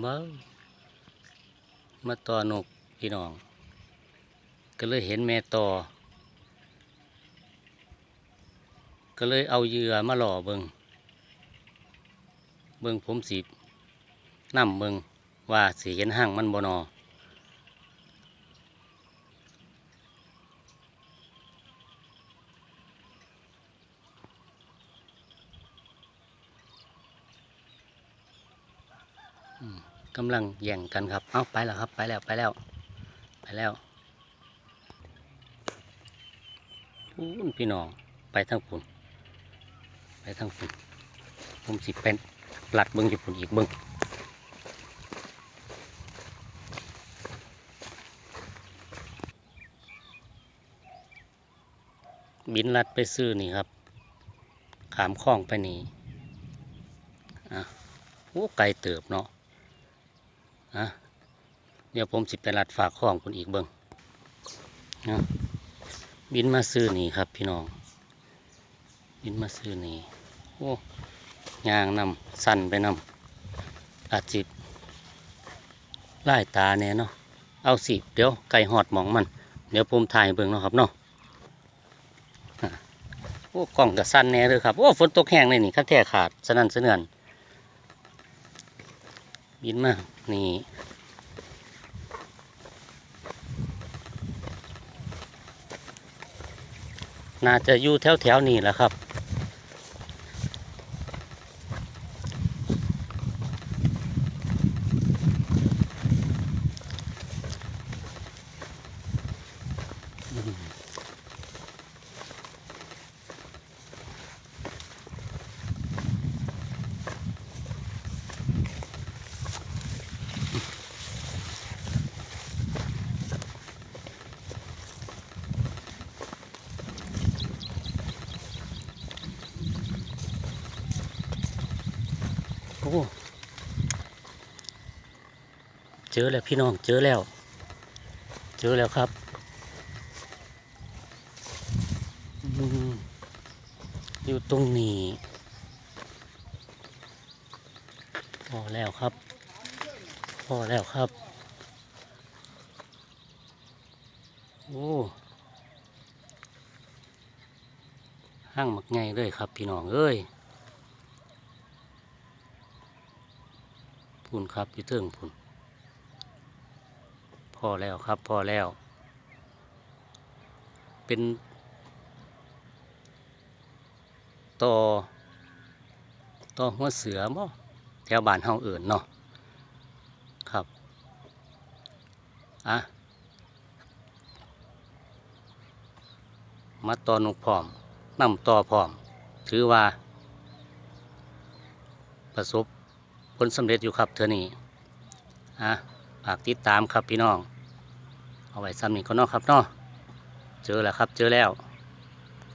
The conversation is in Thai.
เบ้ามาต่อนกพี่น้อง ก็เลยเห็นแม่ต่อ ก็เลยเอาเหยื่อมาหล่อเบิงเบิงผมสีน้ำเบิงว่าสีเห็นห่างมันบนอ กำลังแย่งกันครับ เอาไปแล้วครับ ไปแล้ว ไปแล้ว ไปแล้วพูนพี่น้อง ไปทางปุ่นไปทางปุ่นผมสิเป็นหลัดเบิ้งอยู่ปุ่นอีกเบิ้งบินลัดไปซื้อนี่ครับ ขามคลองไปนี่อะโอ้ไกลเติบเนาะ อะเดี๋ยวผมสิไปลัดฝากคลองคุณอีกเบิ้งนะบินมาซื้อนี่ครับ พี่น้อง บินมาซื้อนี่โอ้ยางนำสั่นไปนำอาจจิตไล่ตาแน่เนาะเอาสิ เดี๋ยวไก่หอดหมองมัน เดี๋ยวผมถ่ายเบิ่งเนาะครับเนาะอะโอ้กล่องกับสั้นแน่เลยครับ โอ้ฝนตกแห้งเลยนี่คักแท้ขาดสนั่นเสนือน บินมา นี่ น่าจะอยู่แถวแถวๆนี้แหละครับโอ้เจอแล้วพี่น้องเจอแล้ว เจอแล้วครับอยู่ตรงนี้พอแล้วครับพอแล้วครับ โอ้ห้างมักไงเลยครับ พี่น้องเอ้ย พุ่นครับอยู่เทิงพุนพอแล้วครับพอแล้ว เป็น ต่อ ต่อหัวเสือบ่แถวบ้านเฮาเอิ่นเนาะครับอะมาต่อนกพร้อมนำต่อพร้อม ถือว่า ประสบ ลสำเร็จอยู่ครับเธอนี่อะฝากติดตามครับพี่น้อง เอาไว้ซ้ำนี่ก็นอกครับเนาะเจอแล้วครับ เจอแล้ว